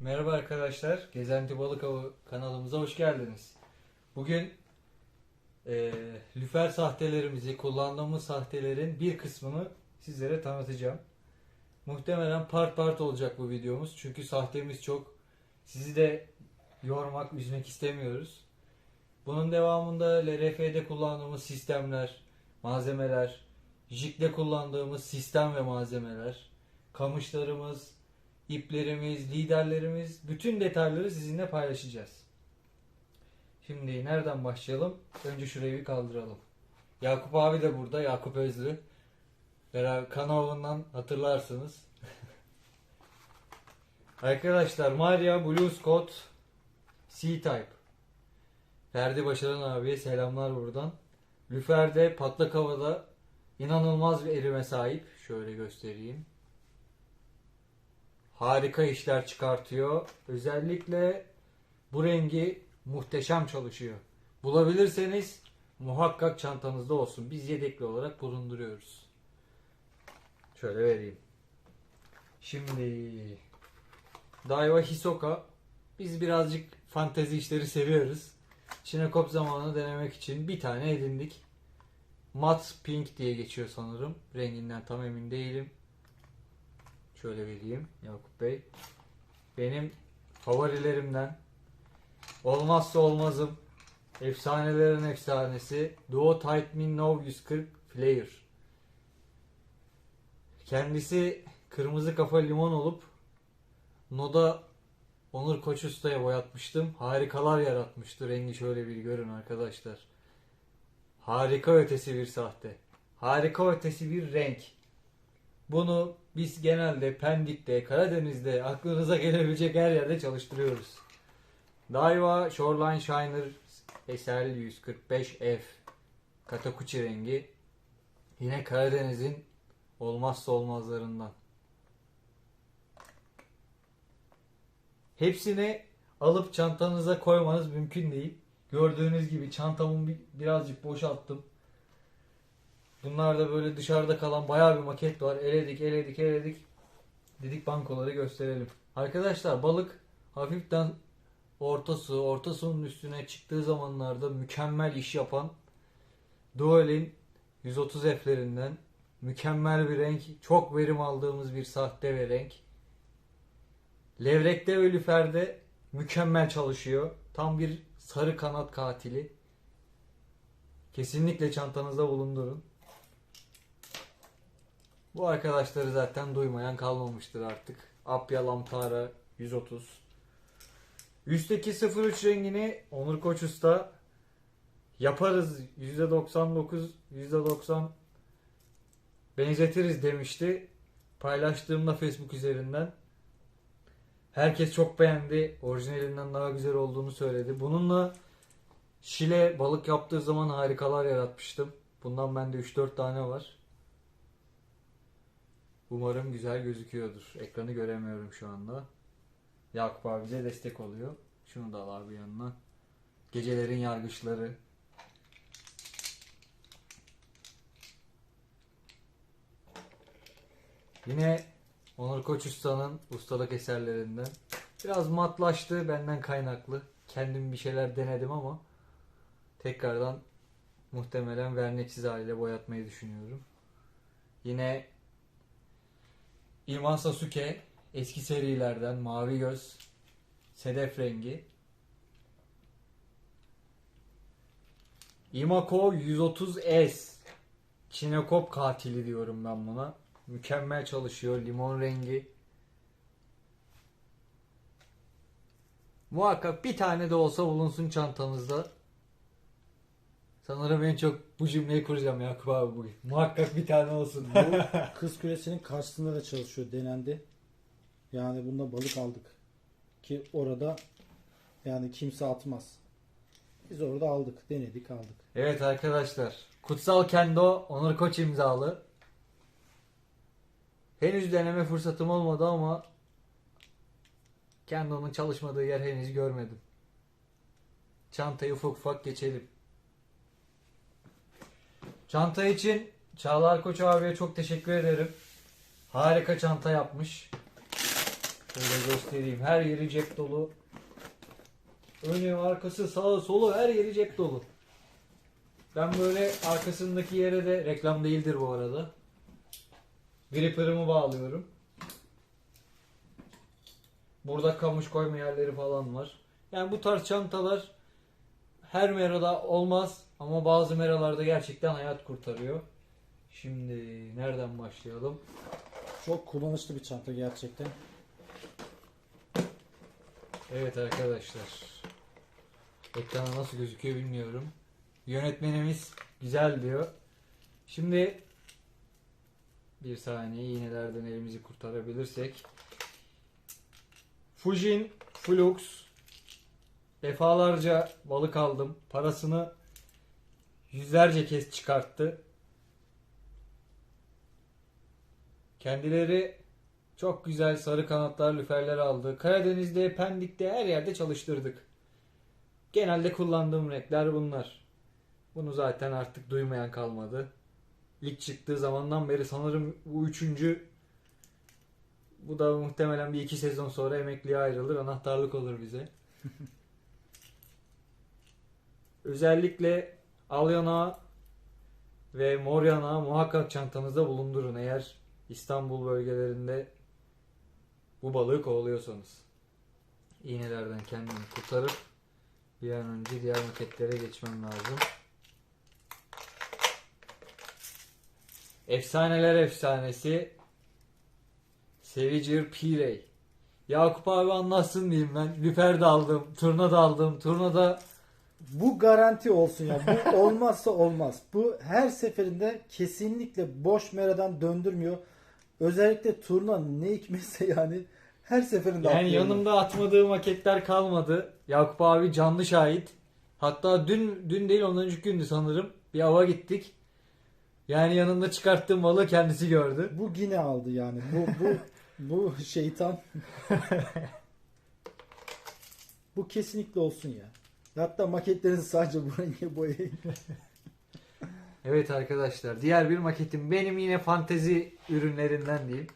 Merhaba arkadaşlar, Gezenti Balık Avı kanalımıza hoş geldiniz. Bugün eee lüfer sahtelerimizi, kullandığımız sahtelerin bir kısmını sizlere tanıtacağım. Muhtemelen part part olacak bu videomuz çünkü sahtemiz çok. Sizi de yormak, üzmek istemiyoruz. Bunun devamında LRF'de kullandığımız sistemler, malzemeler, jig'de kullandığımız sistem ve malzemeler, kamışlarımız, iplerimiz, liderlerimiz, bütün detayları sizinle paylaşacağız. Şimdi nereden başlayalım? Önce şurayı bir kaldıralım. Yakup abi de burada, Yakup Özlü. Beraber kanalından hatırlarsınız. Arkadaşlar Maria Blue Scott C-Type. Ferdi Başaran abiye selamlar buradan. Lüfer'de patlak havada inanılmaz bir erime sahip. Şöyle göstereyim harika işler çıkartıyor. Özellikle bu rengi muhteşem çalışıyor. Bulabilirseniz muhakkak çantanızda olsun. Biz yedekli olarak bulunduruyoruz. Şöyle vereyim. Şimdi Daiwa Hisoka biz birazcık fantezi işleri seviyoruz. Çinekop zamanı denemek için bir tane edindik. Mat Pink diye geçiyor sanırım. Renginden tam emin değilim. Şöyle vereyim Yakup Bey. Benim favorilerimden olmazsa olmazım efsanelerin efsanesi Duo Titan Nov 140 Flare. Kendisi kırmızı kafa limon olup Noda Onur Koç Usta'ya boyatmıştım. Harikalar yaratmıştı. Rengi şöyle bir görün arkadaşlar. Harika ötesi bir sahte. Harika ötesi bir renk. Bunu biz genelde Pendik'te, Karadeniz'de aklınıza gelebilecek her yerde çalıştırıyoruz. Daiwa Shoreline Shiner SL 145F Katakuchi rengi yine Karadeniz'in olmazsa olmazlarından. Hepsini alıp çantanıza koymanız mümkün değil. Gördüğünüz gibi çantamı bir- birazcık boşalttım. Bunlar da böyle dışarıda kalan bayağı bir maket var. Eledik, eledik, eledik. Dedik bankoları gösterelim. Arkadaşlar balık hafiften orta su, orta sunun üstüne çıktığı zamanlarda mükemmel iş yapan Dual'in 130 F'lerinden mükemmel bir renk, çok verim aldığımız bir sahte ve renk. Levrekte ve lüferde mükemmel çalışıyor. Tam bir sarı kanat katili. Kesinlikle çantanızda bulundurun. Bu arkadaşları zaten duymayan kalmamıştır artık. Apya Lamtara 130. Üstteki 03 rengini Onur Koç Usta yaparız %99 %90 benzetiriz demişti. Paylaştığımda Facebook üzerinden. Herkes çok beğendi. Orijinalinden daha güzel olduğunu söyledi. Bununla Şile balık yaptığı zaman harikalar yaratmıştım. Bundan bende 3-4 tane var. Umarım güzel gözüküyordur. Ekranı göremiyorum şu anda. Yakup abi bize destek oluyor. Şunu da al abi yanına. Gecelerin yargıçları. Yine Onur Koç Usta'nın ustalık eserlerinden. Biraz matlaştı benden kaynaklı. Kendim bir şeyler denedim ama tekrardan muhtemelen verneksiz haliyle boyatmayı düşünüyorum. Yine İlman Sasuke eski serilerden Mavi Göz Sedef rengi Imako 130S Çinekop katili diyorum ben buna. Mükemmel çalışıyor. Limon rengi. Muhakkak bir tane de olsa bulunsun çantanızda. Sanırım en çok bu cümleyi kuracağım Yakup abi bugün. Muhakkak bir tane olsun. Bu kız küresinin karşısında da çalışıyor denendi. Yani bunda balık aldık. Ki orada yani kimse atmaz. Biz orada aldık, denedik, aldık. Evet arkadaşlar. Kutsal Kendo Onur Koç imzalı. Henüz deneme fırsatım olmadı ama Kendo'nun çalışmadığı yer henüz görmedim. Çantayı ufak ufak geçelim. Çanta için Çağlar Koç abiye çok teşekkür ederim. Harika çanta yapmış. Şöyle göstereyim. Her yeri cep dolu. Önü, arkası, sağı, solu her yeri cep dolu. Ben böyle arkasındaki yere de reklam değildir bu arada. Gripper'ımı bağlıyorum. Burada kamış koyma yerleri falan var. Yani bu tarz çantalar her merada olmaz ama bazı meralarda gerçekten hayat kurtarıyor. Şimdi nereden başlayalım? Çok kullanışlı bir çanta gerçekten. Evet arkadaşlar. Ekrana nasıl gözüküyor bilmiyorum. Yönetmenimiz güzel diyor. Şimdi bir saniye iğnelerden elimizi kurtarabilirsek. Fujin Flux defalarca balık aldım. Parasını yüzlerce kez çıkarttı. Kendileri çok güzel sarı kanatlar lüferler aldı. Karadeniz'de, Pendik'te her yerde çalıştırdık. Genelde kullandığım renkler bunlar. Bunu zaten artık duymayan kalmadı. İlk çıktığı zamandan beri sanırım bu üçüncü bu da muhtemelen bir iki sezon sonra emekliye ayrılır. Anahtarlık olur bize. Özellikle al yanağı ve mor yanağı muhakkak çantanızda bulundurun eğer İstanbul bölgelerinde bu balığı kovalıyorsanız. İğnelerden kendimi kurtarıp bir an önce diğer maketlere geçmem lazım. Efsaneler efsanesi Sevicir Pirey. Yakup abi anlatsın diyeyim ben. Lüfer de aldım, turna da aldım. Turnada Bu garanti olsun ya. Bu olmazsa olmaz. Bu her seferinde kesinlikle boş meradan döndürmüyor. Özellikle turna ne hikmetse yani her seferinde yani atlıyor. yanımda atmadığı maketler kalmadı. Yakup abi canlı şahit. Hatta dün dün değil ondan önceki gündü sanırım. Bir ava gittik. Yani yanında çıkarttığım balığı kendisi gördü. Bu yine aldı yani. Bu bu bu şeytan. bu kesinlikle olsun ya. Hatta maketlerinizi sadece bu renge boyayın. Evet arkadaşlar diğer bir maketim benim yine fantezi ürünlerinden diyeyim.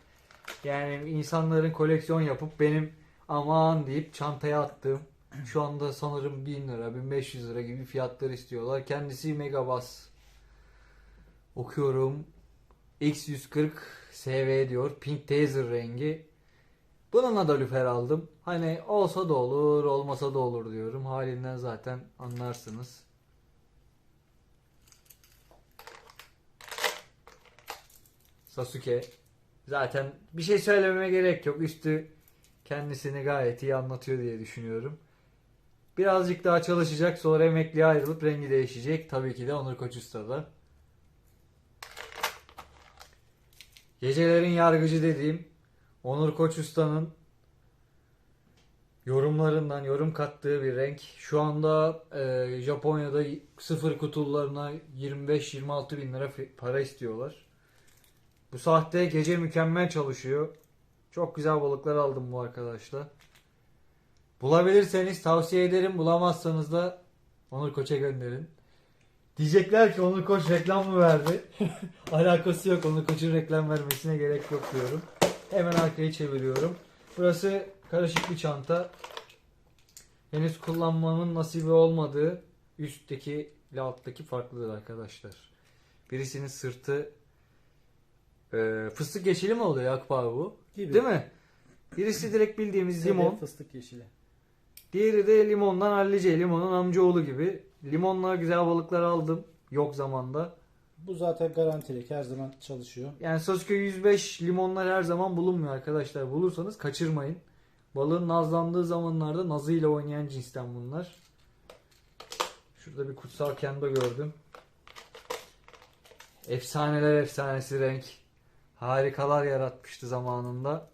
Yani insanların koleksiyon yapıp benim aman deyip çantaya attığım şu anda sanırım 1000 lira 1500 lira gibi fiyatlar istiyorlar. Kendisi Megabas. Okuyorum. X140 SV diyor. Pink Taser rengi. Bununla da lüfer aldım. Hani olsa da olur, olmasa da olur diyorum. Halinden zaten anlarsınız. Sasuke. Zaten bir şey söylememe gerek yok. Üstü kendisini gayet iyi anlatıyor diye düşünüyorum. Birazcık daha çalışacak sonra emekliye ayrılıp rengi değişecek. Tabii ki de Onur Koç Usta'da. Gecelerin yargıcı dediğim Onur Koç Usta'nın yorumlarından yorum kattığı bir renk. Şu anda e, Japonya'da sıfır kutularına 25-26 bin lira para istiyorlar. Bu sahte gece mükemmel çalışıyor. Çok güzel balıklar aldım bu arkadaşla. Bulabilirseniz tavsiye ederim. Bulamazsanız da Onur Koç'a gönderin. Diyecekler ki Onur Koç reklam mı verdi? Alakası yok. Onur Koç'un reklam vermesine gerek yok diyorum. Hemen arkayı çeviriyorum. Burası karışık bir çanta. Henüz kullanmanın nasibi olmadığı üstteki ile alttaki farklıdır arkadaşlar. Birisinin sırtı e, fıstık yeşili mi oluyor abi bu? Gibi. Değil mi? Birisi direkt bildiğimiz limon. Fıstık yeşili. Diğeri de limondan hallice. Limonun amcaoğlu gibi. Limonla güzel balıklar aldım. Yok zamanda. Bu zaten garantilik. Her zaman çalışıyor. Yani Sasuke 105 limonlar her zaman bulunmuyor arkadaşlar. Bulursanız kaçırmayın. Balığın nazlandığı zamanlarda nazıyla oynayan cinsten bunlar. Şurada bir kutsal kendo gördüm. Efsaneler efsanesi renk. Harikalar yaratmıştı zamanında.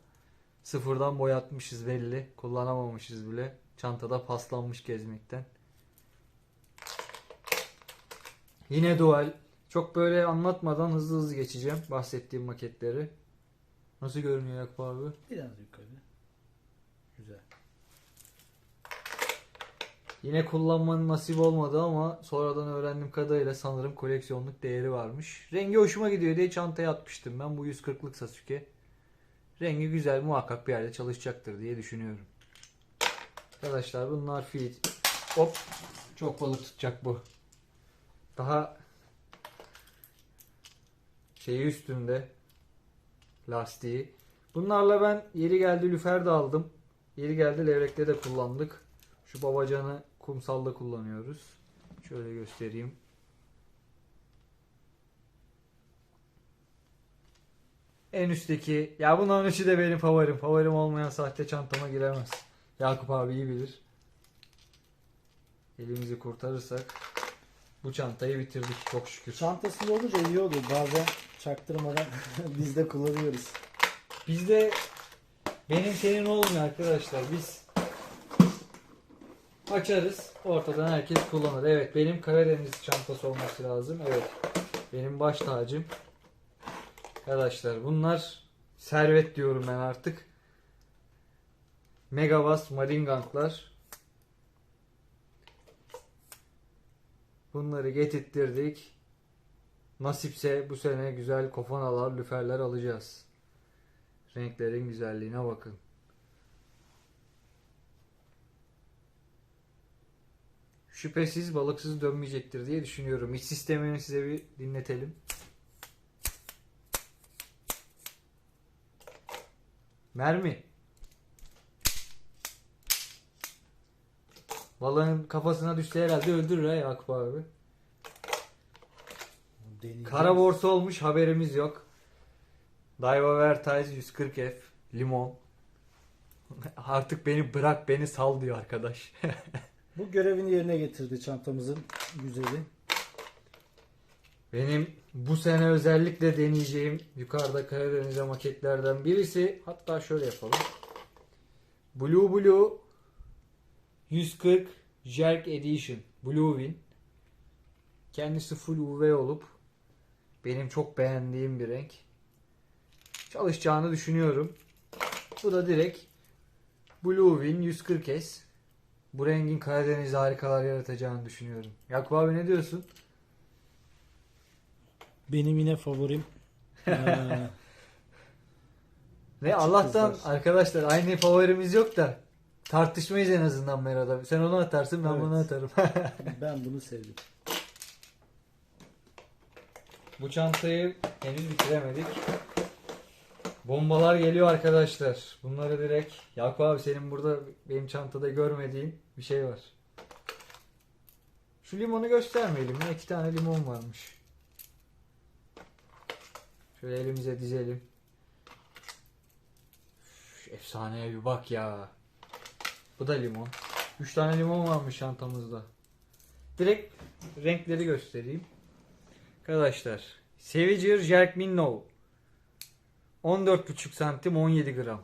Sıfırdan boyatmışız belli. Kullanamamışız bile. Çantada paslanmış gezmekten. Yine dual. Çok böyle anlatmadan hızlı hızlı geçeceğim bahsettiğim maketleri. Nasıl görünüyor Yakup abi? Biraz yukarı. Güzel. Yine kullanmanın nasip olmadı ama sonradan öğrendiğim kadarıyla sanırım koleksiyonluk değeri varmış. Rengi hoşuma gidiyor diye çantaya atmıştım ben bu 140'lık Sasuke. Rengi güzel muhakkak bir yerde çalışacaktır diye düşünüyorum. Arkadaşlar bunlar fit. Hop. Çok balık tutacak bu. Daha şeyi üstünde lastiği. Bunlarla ben yeri geldi lüfer de aldım. Yeri geldi levrekte de kullandık. Şu babacanı kumsalda kullanıyoruz. Şöyle göstereyim. En üstteki ya bunların üçü de benim favorim. Favorim olmayan sahte çantama giremez. Yakup abi iyi bilir. Elimizi kurtarırsak bu çantayı bitirdik çok şükür. Çantasız olunca iyi oluyor. Bazen çaktırmadan biz de kullanıyoruz. Bizde benim senin olmuyor arkadaşlar. Biz açarız. Ortadan herkes kullanır. Evet benim Karadeniz çantası olması lazım. Evet. Benim baş tacım. Arkadaşlar bunlar servet diyorum ben artık. Megavas Maringantlar. Bunları getirttirdik. Nasipse bu sene güzel kofanalar, lüferler alacağız. Renklerin güzelliğine bakın. Şüphesiz balıksız dönmeyecektir diye düşünüyorum. İç sistemini size bir dinletelim. Mermi. Balığın kafasına düşse herhalde öldürür ha Yakup abi. Deneyeceğiz. Kara borsa olmuş haberimiz yok. Daiwa Vertise 140F limon. Artık beni bırak beni sal diyor arkadaş. Bu görevini yerine getirdi çantamızın güzeli. Benim bu sene özellikle deneyeceğim yukarıda Karadeniz'e maketlerden birisi. Hatta şöyle yapalım. Blue Blue 140 Jerk Edition Blue Win. Kendisi full UV olup benim çok beğendiğim bir renk. Çalışacağını düşünüyorum. Bu da direkt Blue Win 140S. Bu rengin Karadeniz'de harikalar yaratacağını düşünüyorum. Yakup abi ne diyorsun? Benim yine favorim. Ee, Açık Allah'tan kızlar. arkadaşlar aynı favorimiz yok da tartışmayız en azından Mera'da. Sen onu atarsın ben Evet. bunu atarım. ben bunu sevdim. Bu çantayı henüz bitiremedik. Bombalar geliyor arkadaşlar. Bunları direkt Yakup abi senin burada benim çantada görmediğin bir şey var. Şu limonu göstermeyelim ya. iki tane limon varmış. Şöyle elimize dizelim. Üf, efsaneye bir bak ya. Bu da limon. Üç tane limon varmış çantamızda. Direkt renkleri göstereyim. Arkadaşlar. Sevicer Jerk Minnow. 14,5 santim 17 gram.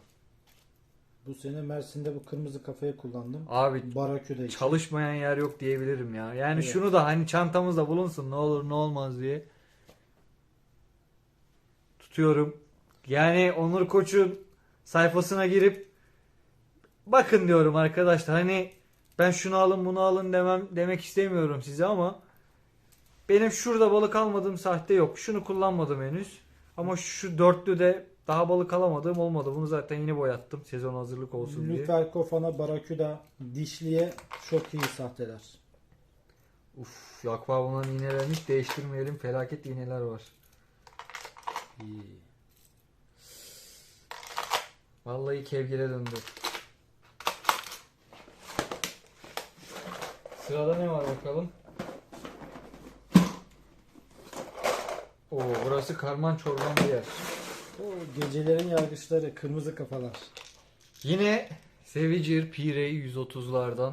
Bu sene Mersin'de bu kırmızı kafayı kullandım. Abi Barakü'de için. çalışmayan yer yok diyebilirim ya. Yani Evet. şunu da hani çantamızda bulunsun ne olur ne olmaz diye. Tutuyorum. Yani Onur Koç'un sayfasına girip bakın diyorum arkadaşlar. Hani ben şunu alın bunu alın demem demek istemiyorum size ama benim şurada balık almadığım sahte yok. Şunu kullanmadım henüz. Ama şu dörtlü de daha balık alamadığım olmadı. Bunu zaten yeni boyattım sezon hazırlık olsun diye. Lüfer Kofana Baraküda dişliye çok iyi sahteler. Uf, bunların iğnelerini hiç değiştirmeyelim. Felaket iğneler var. İyi. Vallahi kevgire döndü. Sırada ne var bakalım? Oo, burası karman çorban bir yer. O gecelerin yargıçları kırmızı kafalar. Yine Sevicir Pirey 130'lardan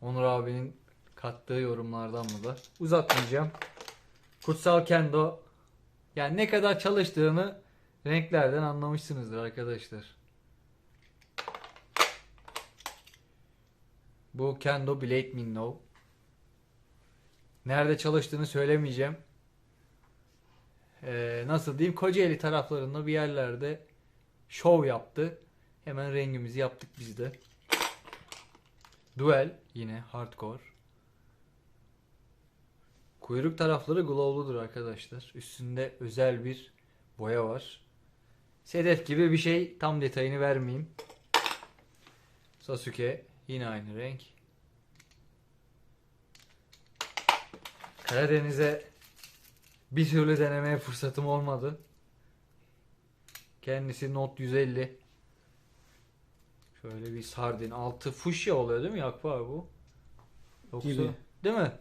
Onur abinin kattığı yorumlardan mı da uzatmayacağım. Kutsal Kendo yani ne kadar çalıştığını renklerden anlamışsınızdır arkadaşlar. Bu Kendo Blade Minnow. Nerede çalıştığını söylemeyeceğim. Ee, nasıl diyeyim Kocaeli taraflarında bir yerlerde şov yaptı. Hemen rengimizi yaptık biz de. Duel yine hardcore. Kuyruk tarafları glow'ludur arkadaşlar. Üstünde özel bir boya var. Sedef gibi bir şey tam detayını vermeyeyim. Sasuke yine aynı renk. Karadeniz'e bir türlü denemeye fırsatım olmadı. Kendisi Note 150. Şöyle bir sardin. Altı fuşya oluyor değil mi Yakup abi bu? Yoksa, Gibi. Değil mi?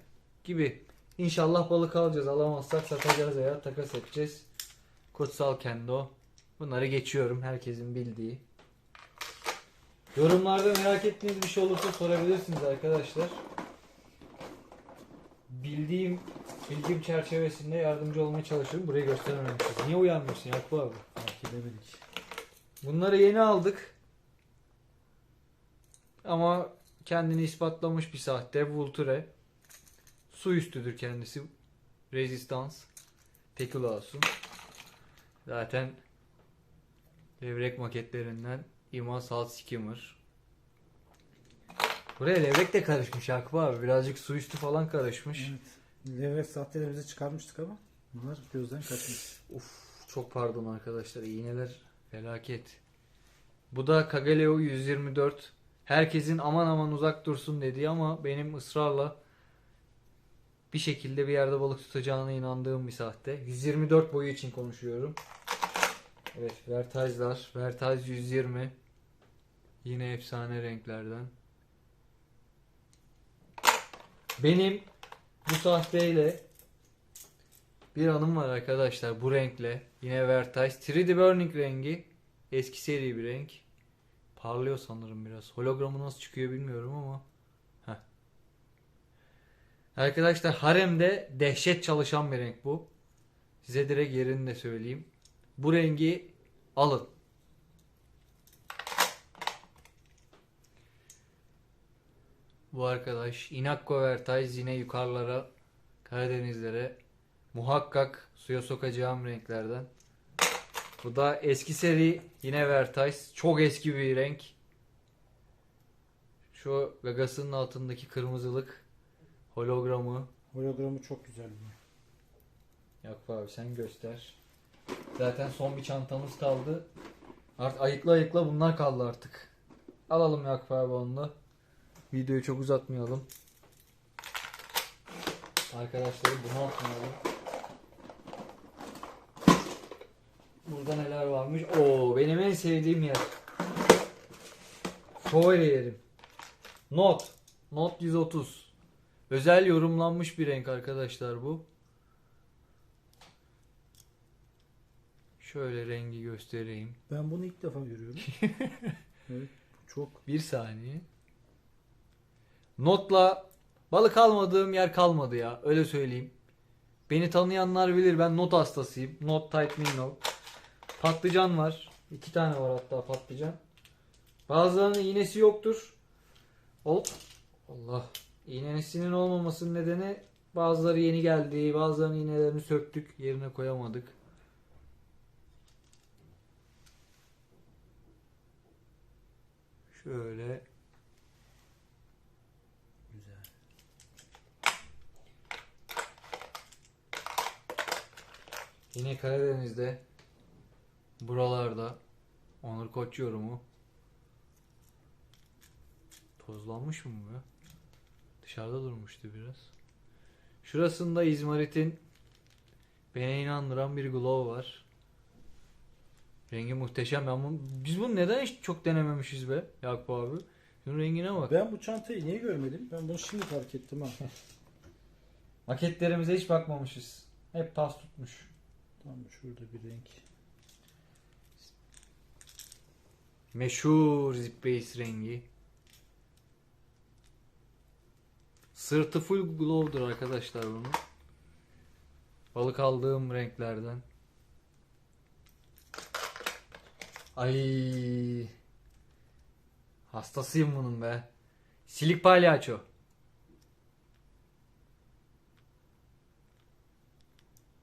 Gibi. İnşallah balık alacağız. Alamazsak satacağız veya takas edeceğiz. Kutsal Kendo. Bunları geçiyorum. Herkesin bildiği. Yorumlarda merak ettiğiniz bir şey olursa sorabilirsiniz arkadaşlar. Bildiğim bilgim çerçevesinde yardımcı olmaya çalışıyorum. Burayı göstermem için. Niye uyanmışsın Yakup abi? Fark edemedik. Bunları yeni aldık. Ama kendini ispatlamış bir sahte. Vulture. Su üstüdür kendisi. Resistans. Tekulasun. Zaten levrek maketlerinden İma Salt Skimmer. Buraya levrek de karışmış Yakup abi. Birazcık su üstü falan karışmış. Evet. Levrek sahtelerimizi çıkarmıştık ama bunlar gözden kaçmış. Çok pardon arkadaşlar. iğneler felaket. Bu da Kagaleo 124. Herkesin aman aman uzak dursun dediği ama benim ısrarla bir şekilde bir yerde balık tutacağına inandığım bir sahte. 124 boyu için konuşuyorum. Evet, Vertage'lar. Vertage 120. Yine efsane renklerden. Benim bu sahteyle bir anım var arkadaşlar bu renkle. Yine Vertage 3D Burning rengi. Eski seri bir renk. Parlıyor sanırım biraz. Hologramı nasıl çıkıyor bilmiyorum ama. Heh. Arkadaşlar haremde dehşet çalışan bir renk bu. Size direkt yerini de söyleyeyim. Bu rengi alın. Bu arkadaş Inakko Vertage yine yukarılara Karadenizlere muhakkak suya sokacağım renklerden. Bu da eski seri yine Vertage. Çok eski bir renk. Şu gagasının altındaki kırmızılık hologramı. Hologramı çok güzel bu. Yakup abi sen göster. Zaten son bir çantamız kaldı. Artık ayıkla ayıkla bunlar kaldı artık. Alalım Yakup abi onu da. Videoyu çok uzatmayalım. Arkadaşları bunu atmayalım. Burada neler varmış? Oo benim en sevdiğim yer. Favori yerim. Not. Not 130. Özel yorumlanmış bir renk arkadaşlar bu. Şöyle rengi göstereyim. Ben bunu ilk defa görüyorum. evet. Çok Bir saniye. Notla balık almadığım yer kalmadı ya. Öyle söyleyeyim. Beni tanıyanlar bilir ben not hastasıyım. Not type minnow. Patlıcan var. İki tane var hatta patlıcan. Bazılarının iğnesi yoktur. Hop. Allah. İğnesinin olmamasının nedeni bazıları yeni geldi. Bazılarının iğnelerini söktük. Yerine koyamadık. Şöyle güzel. Yine Karadeniz'de buralarda Onur Koç yorumu tozlanmış mı bu ya? Dışarıda durmuştu biraz. Şurasında İzmarit'in beni inandıran bir glow var. Rengi muhteşem. Bunu, biz bunu neden hiç çok denememişiz be Yakup abi? Şunun rengine bak. Ben bu çantayı niye görmedim? Ben bunu şimdi fark ettim ha. Maketlerimize hiç bakmamışız. Hep tas tutmuş. Tam şurada bir renk. Meşhur Zip Base rengi. Sırtı full glow'dur arkadaşlar bunun. Balık aldığım renklerden. Ay. Hastasıyım bunun be. Silik palyaço.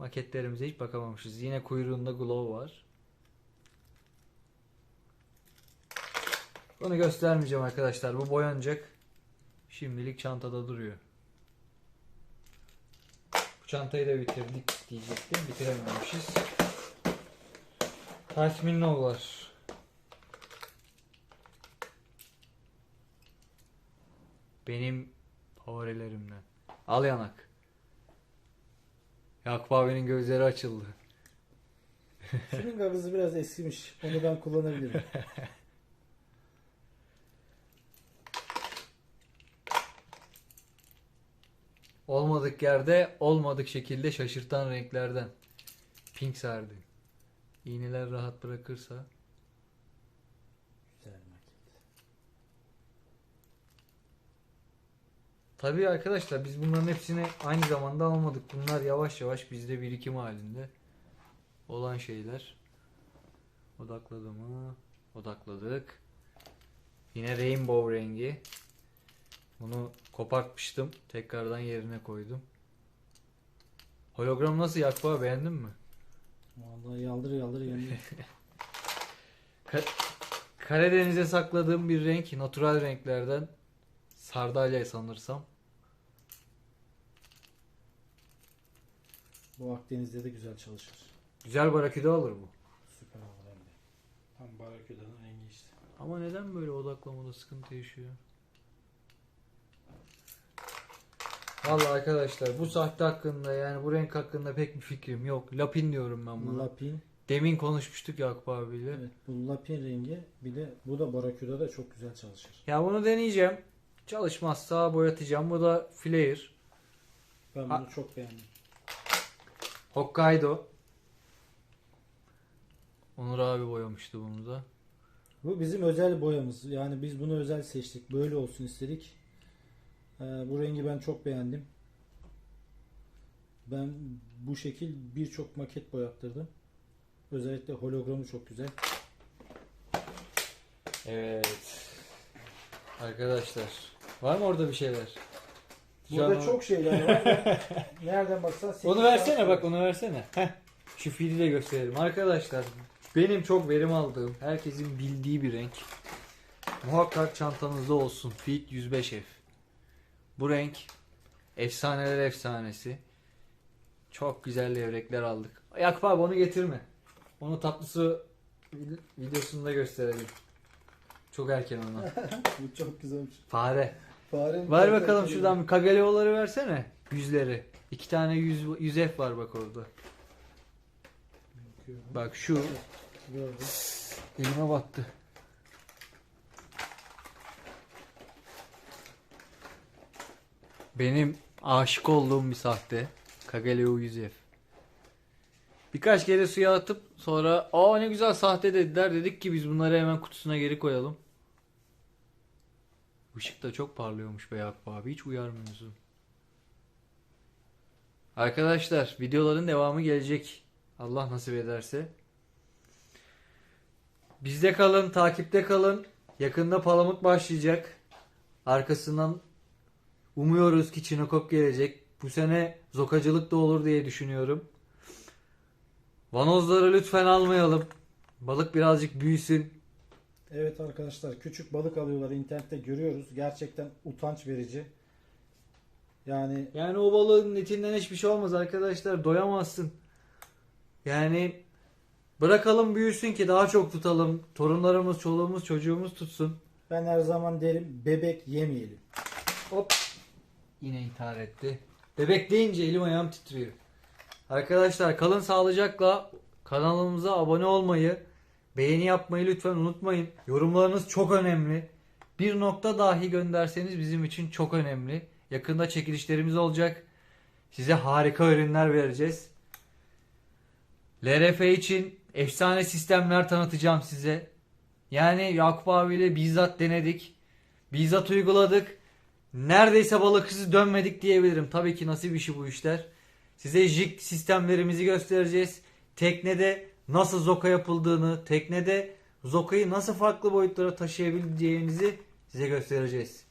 Maketlerimize hiç bakamamışız. Yine kuyruğunda glow var. Bunu göstermeyeceğim arkadaşlar. Bu boyanacak. Şimdilik çantada duruyor. Bu çantayı da bitirdik diyecektim. Bitirememişiz. Tasmin var. Benim favorilerimden. Al yanak. Yakup abinin gözleri açıldı. Şunun gagızı biraz eskimiş. Onu ben kullanabilirim. Olmadık yerde olmadık şekilde şaşırtan renklerden. Pink sardı. İğneler rahat bırakırsa. Güzel maket. Tabii arkadaşlar biz bunların hepsini aynı zamanda almadık. Bunlar yavaş yavaş bizde birikim halinde olan şeyler. Odakladı mı? Odakladık. Yine rainbow rengi. Bunu kopartmıştım. Tekrardan yerine koydum. Hologram nasıl Yakup abi beğendin mi? Vallahi yaldır yaldır yanıyor. Ka- Karadeniz'e sakladığım bir renk. Natural renklerden. Sardalya sanırsam. Bu Akdeniz'de de güzel çalışır. Güzel baraküde olur bu. Süper olur hem de. Tam baraküdanın rengi işte. Ama neden böyle odaklamada sıkıntı yaşıyor? Vallahi arkadaşlar bu sahte hakkında yani bu renk hakkında pek bir fikrim yok. Lapin diyorum ben buna. Lapin. Demin konuşmuştuk Yakup abiyle. Evet, bu lapin rengi. Bir de bu da baraküda da çok güzel çalışır. Ya bunu deneyeceğim. Çalışmazsa boyatacağım. Bu da Flare. Ben Ha- bunu çok beğendim. Hokkaido. Onur abi boyamıştı bunu da. Bu bizim özel boyamız. Yani biz bunu özel seçtik. Böyle olsun istedik. Ee, bu rengi ben çok beğendim. Ben bu şekil birçok maket boyattırdım. Özellikle hologramı çok güzel. Evet. Arkadaşlar. Var mı orada bir şeyler? Şu Burada an- çok şeyler var. da Nereden baksan sekiz Onu versene saat bak var. onu versene. Heh. Şu fili de gösterelim. Arkadaşlar benim çok verim aldığım herkesin bildiği bir renk. Muhakkak çantanızda olsun. Fit 105F. Bu renk efsaneler efsanesi. Çok güzel levrekler aldık. Yakup abi onu getirme. Onu tatlısı vid- videosunda gösterelim. Çok erken ona. Bu çok güzelmiş. Fare. Farenin Ver bakalım kaliteli. şuradan kagaleoları versene. Yüzleri. İki tane yüz, yüz F var bak orada. Bak şu Gördüm. elime battı. Benim aşık olduğum bir sahte. Kagaleo 100F. Birkaç kere suya atıp sonra aa ne güzel sahte dediler. Dedik ki biz bunları hemen kutusuna geri koyalım. Işık da çok parlıyormuş be Yakup abi. Hiç uyarmıyorsun. Arkadaşlar videoların devamı gelecek. Allah nasip ederse. Bizde kalın, takipte kalın. Yakında Palamut başlayacak. Arkasından umuyoruz ki Çinokop gelecek. Bu sene zokacılık da olur diye düşünüyorum. Vanozları lütfen almayalım. Balık birazcık büyüsün. Evet arkadaşlar küçük balık alıyorlar internette görüyoruz. Gerçekten utanç verici. Yani Yani o balığın etinden hiçbir şey olmaz arkadaşlar. Doyamazsın. Yani bırakalım büyüsün ki daha çok tutalım. Torunlarımız, çoluğumuz, çocuğumuz tutsun. ben her zaman derim bebek yemeyelim. Hop. Yine intihar etti. Bebek deyince elim ayağım titriyor. Arkadaşlar kalın sağlıcakla kanalımıza abone olmayı, beğeni yapmayı lütfen unutmayın. Yorumlarınız çok önemli. Bir nokta dahi gönderseniz bizim için çok önemli. Yakında çekilişlerimiz olacak. Size harika ürünler vereceğiz. LRF için efsane sistemler tanıtacağım size. Yani Yakup abiyle bizzat denedik. Bizzat uyguladık. Neredeyse balık izi dönmedik diyebilirim. Tabii ki nasip işi bu işler. Size jig sistemlerimizi göstereceğiz. Teknede nasıl zoka yapıldığını, teknede zokayı nasıl farklı boyutlara taşıyabileceğinizi size göstereceğiz.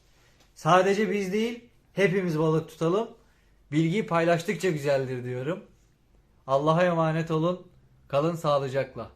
Sadece biz değil, hepimiz balık tutalım. Bilgiyi paylaştıkça güzeldir diyorum. Allah'a emanet olun. Kalın sağlıcakla.